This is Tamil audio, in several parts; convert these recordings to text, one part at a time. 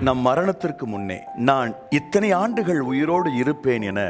நம் மரணத்திற்கு முன்னே நான் இத்தனை ஆண்டுகள் உயிரோடு இருப்பேன் என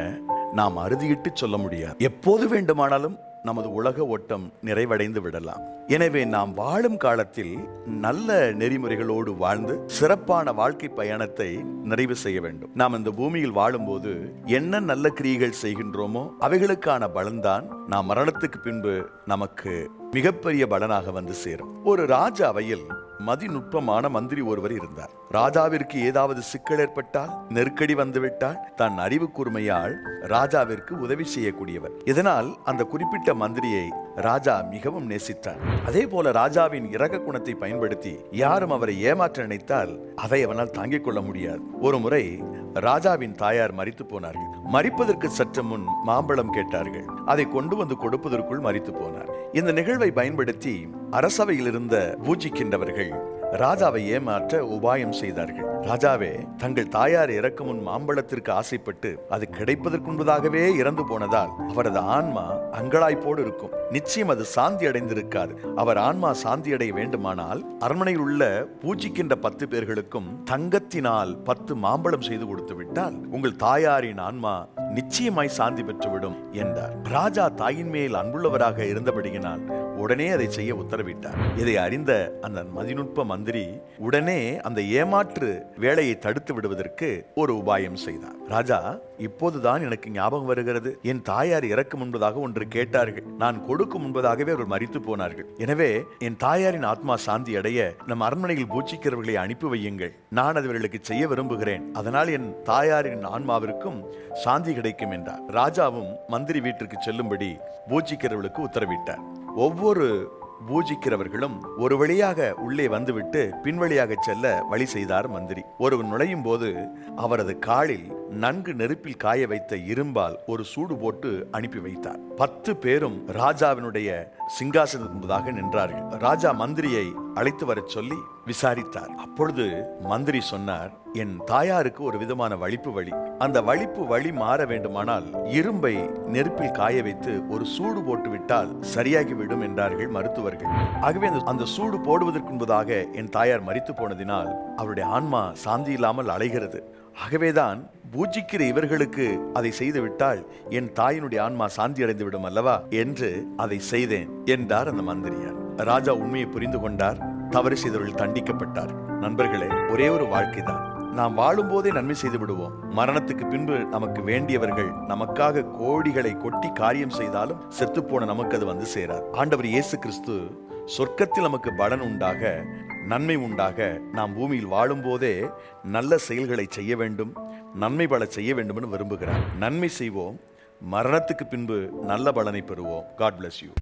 நாம் அறுதியிட்டு சொல்ல முடியாது. எப்போது வேண்டுமானாலும் நமது உலக ஓட்டம் நிறைவடைந்து விடலாம். எனவே நாம் வாழும் காலத்தில் நல்ல நெறிமுறைகளோடு வாழ்ந்து சிறப்பான வாழ்க்கை பயணத்தை நிறைவு செய்ய வேண்டும். நாம் இந்த பூமியில் வாழும்போது என்ன நல்ல கிரியைகள் செய்கின்றோமோ அவைகளுக்கான பலன்தான் நாம் மரணத்துக்கு பின்பு நமக்கு மிகப்பெரிய பலனாக வந்து சேரும். ஒரு ராஜ அவையில் மதிநுட்பமான மந்திரி ஒருவர் இருந்தார். ராஜாவிற்கு ஏதாவது சிக்கல் ஏற்பட்டால் நெருக்கடி வந்துவிட்டால் தன் அறிவு கூர்மையால் ராஜாவிற்கு உதவி செய்யக்கூடியவர். இதனால் அந்த குறிப்பிட்ட மந்திரியை ராஜா மிகவும் நேசித்தார். அதே போல ராஜாவின் இரக குணத்தை பயன்படுத்தி யாரும் அவரை ஏமாற்ற நினைத்தால் அதை அவனால் தாங்கிக் கொள்ள முடியாது. ஒரு முறை ராஜாவின் தாயார் மறித்து போனார்கள். மறிப்பதற்கு சற்று முன் மாம்பழம் கேட்டார்கள். அதை கொண்டு வந்து கொடுப்பதற்குள் மறித்து போனார். இந்த நிகழ்வை பயன்படுத்தி அரசவையில் இருந்த பூஜிக்கின்றவர்கள் ராஜாவை ஏமாற்ற உபாயம் செய்தார்கள். ராஜாவே தங்கள் தாயார் இறக்கும் முன் மாம்பழத்திற்கு ஆசைப்பட்டு அது கிடைப்பதற்குன்பதாகவே இறந்து போனதால் அவரது ஆன்மா அங்கலாய்ப்போடு இருக்கும். நிச்சயம் அது சாந்தி அடைந்திருக்காது. அவர் ஆன்மா சாந்தி அடைய வேண்டுமானால் அரண்மனையில் உள்ள பூஜிக்கின்ற பத்து பேர்களுக்கும் தங்கத்தினால் பத்து மாம்பழம் செய்து கொடுத்து விட்டால் உங்கள் தாயாரின் ஆன்மா நிச்சயமாய் சாந்தி பெற்றுவிடும் என்றார். ராஜா தாயின் மேல் அன்புள்ளவராக இருந்தபடியினால் உடனே அதை செய்ய உத்தரவிட்டார். இதை அறிந்த அந்த மதிநுட்ப மந்திரி உடனே அந்த ஏமாற்று வேலையை தடுத்து விடுவதற்கு ஒரு உபாயம் செய்தார். ராஜா இப்போதுதான் எனக்கு ஞாபகம் வருகிறது. என் தாயார் இறக்கும் முன்பதாக ஒன்று கேட்டார்கள். நான் கொடுக்கும் முன்பதாகவே அவர்கள் மறித்து போனார்கள். எனவே என் தாயாரின் ஆத்மா சாந்தி அடைய நம் அரண்மனையில் பூச்சிக்கிறவர்களை அனுப்பி வையுங்கள். நான் அது அவர்களுக்கு செய்ய விரும்புகிறேன். அதனால் என் தாயாரின் ஆன்மாவிற்கும் சாந்தி கிடைக்கும் என்றார். ராஜாவும் மந்திரி வீட்டிற்கு செல்லும்படி பூச்சிக்கிறவர்களுக்கு உத்தரவிட்டார். ஒவ்வொரு பூஜிக்கிறவர்களும் ஒரு வழியாக உள்ளே வந்துவிட்டு பின்வழியாக செல்ல வழி செய்தார் மந்திரி. ஒருவன் நுழையும் போது அவரது காலில் நன்கு நெருப்பில் காய வைத்த இரும்பால் ஒரு சூடு போட்டு அனுப்பி வைத்தார். பத்து பேரும் ராஜாவினுடைய சிங்காசனம் முன்பதாக நின்றார்கள். ராஜா மந்திரியை அழைத்து வரச் சொல்லி விசாரித்தார். அப்பொழுது மந்திரி சொன்னார் என் தாயாருக்கு ஒரு விதமான வலிப்பு வழி அந்த வலிப்பு வழி மாற வேண்டுமானால் இரும்பை நெருப்பில் காய வைத்து ஒரு சூடு போட்டு விட்டால் சரியாகி விடும் என்றார்கள் மருத்துவர்கள். ஆகவே அந்த- அந்த சூடு போடுவதற்கு முன்பதாக என் தாயார் மறித்து போனதினால் அவருடைய ஆன்மா சாந்தி இல்லாமல் அலைகிறது. ஆகவேதான் பூஜிக்கிற இவர்களுக்கு அதை செய்து விட்டால் என் தாயினுடைய ஆன்மா சாந்தி அடைந்து விடும் அல்லவா என்று அதை செய்தேன் என்றார் அந்த மந்திரியார். ராஜா உண்மையை புரிந்து கொண்டார் தவறு செய்தவர்கள் தண்டிக்கப்பட்டார். நண்பர்களே ஒரே ஒரு வாழ்க்கைதான் நாம் வாழும்போதே நன்மை செய்து விடுவோம். மரணத்துக்கு பின்பு நமக்கு வேண்டியவர்கள் நமக்காக கோடிகளை கொட்டி காரியம் செய்தாலும் செத்துப்போன நமக்கு அது வந்து சேராது. ஆண்டவர் இயேசு கிறிஸ்து சொர்க்கத்தில் நமக்கு பலன் உண்டாக நன்மை உண்டாக நாம் பூமியில் வாழும்போதே நல்ல செயல்களை செய்ய வேண்டும் நன்மை பல செய்ய வேண்டும் என்று விரும்புகிறார். நன்மை செய்வோம் மரணத்துக்கு பின்பு நல்ல பலனை பெறுவோம். God bless you